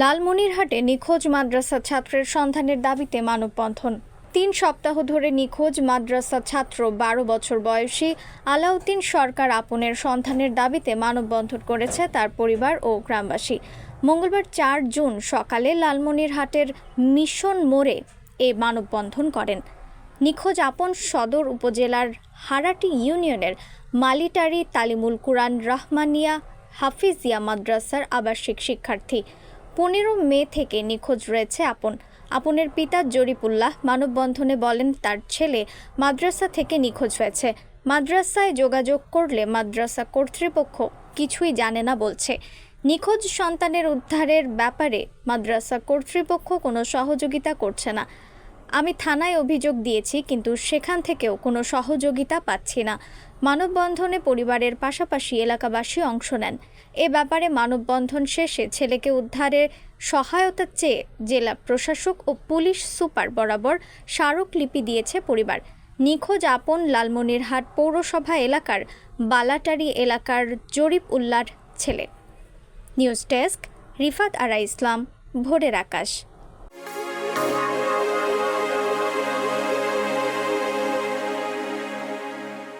লালমনিরহাটে নিখোঁজ মাদ্রাসা ছাত্রের সন্ধানের দাবিতে মানববন্ধন। তিন সপ্তাহ ধরে নিখোঁজ মাদ্রাসা ছাত্র বারো বছর বয়সী আলাউদ্দিন সরকার আপনের সন্ধানের দাবিতে মানববন্ধন করেছে তার পরিবার ও গ্রামবাসী। মঙ্গলবার চার জুন সকালে লালমনিরহাটের মিশন মোড়ে এ মানববন্ধন করেন। নিখোঁজ আপন সদর উপজেলার হারাটি ইউনিয়নের মালিটারি তালিমুল কুরআন রহমানিয়া হাফিজিয়া মাদ্রাসার আবাসিক শিক্ষার্থী। পনেরো মে থেকে নিখোঁজ রয়েছে আপন। আপনের পিতা জরিপুল্লাহ মানববন্ধনে বলেন তার ছেলে মাদ্রাসা থেকে নিখোঁজ হয়েছে। মাদ্রাসায় যোগাযোগ করলে মাদ্রাসা কর্তৃপক্ষ কিছুই জানে না বলছে। নিখোঁজ সন্তানের উদ্ধারের ব্যাপারে মাদ্রাসা কর্তৃপক্ষ কোনো সহযোগিতা করছে না। আমি থানায় অভিযোগ দিয়েছি, কিন্তু সেখান থেকেও কোনো সহযোগিতা পাচ্ছি না। মানববন্ধনে পরিবারের পাশাপাশি এলাকাবাসী অংশ নেন। এ ব্যাপারে মানববন্ধন শেষে ছেলেকে উদ্ধারের সহায়তা চেয়ে জেলা প্রশাসক ও পুলিশ সুপার বরাবর স্মারকলিপি দিয়েছে পরিবার। নিখোঁজ আপন লালমনিরহাট পৌরসভা এলাকার বালাটারি এলাকার জরিপ উল্লার ছেলে। News desk, Rifat Ara Islam, Bhorer Akash.